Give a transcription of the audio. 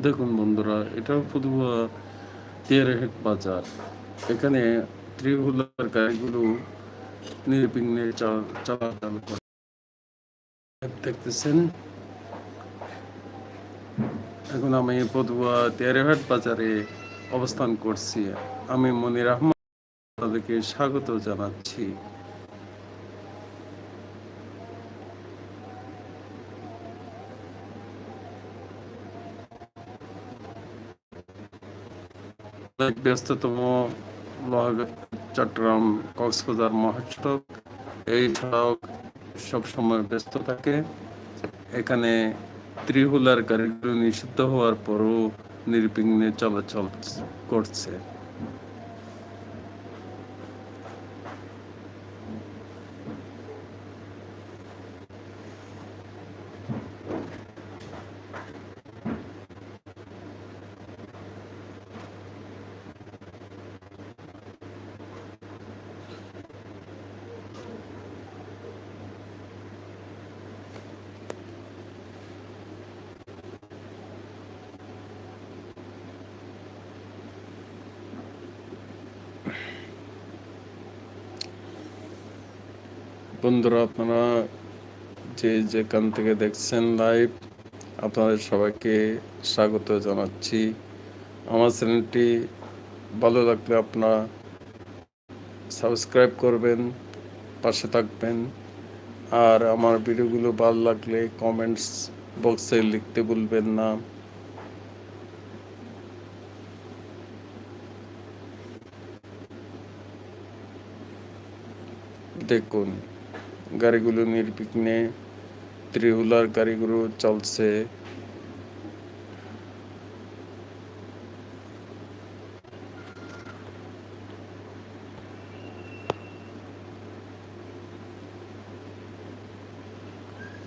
দেখুন বন্ধুরা, এটা পদুয়া তেরহেট বাজার। এখানে ত্রিহুলার গাড়িগুলো নির্বিঘ্নে চলাচল করে। দেখতেছেন? এখন আমি পদুয়া তেরহাট বাজারে অবস্থান করছি। আমি মনির আহমদ তাদেরকে স্বাগত জানাচ্ছি। ব্যস্ততম চট্টগ্রাম, কক্সবাজার, মহাসড়ক, এই সড়ক সবসময় ব্যস্ত থাকে। এখানে ত্রিহুলার গাড়িগুলো নিষিদ্ধ হওয়ার পরও নির্বিঘ্নে চলাচল করছে। বন্ধুরা, আপনারা যে যেখান থেকে দেখছেন লাইভ আপনাদের সবাইকে স্বাগত জানাচ্ছি। আমার চ্যানেলটি ভালো লাগলে আপনারা সাবস্ক্রাইব করবেন, পাশে থাকবেন। আর আমার ভিডিওগুলো ভালো লাগলে কমেন্টস বক্সে লিখতে ভুলবেন না। দেখুন। গাড়িগুলো নির্বিঘ্নে ত্রিহুলার গাড়িগুলো চলছে।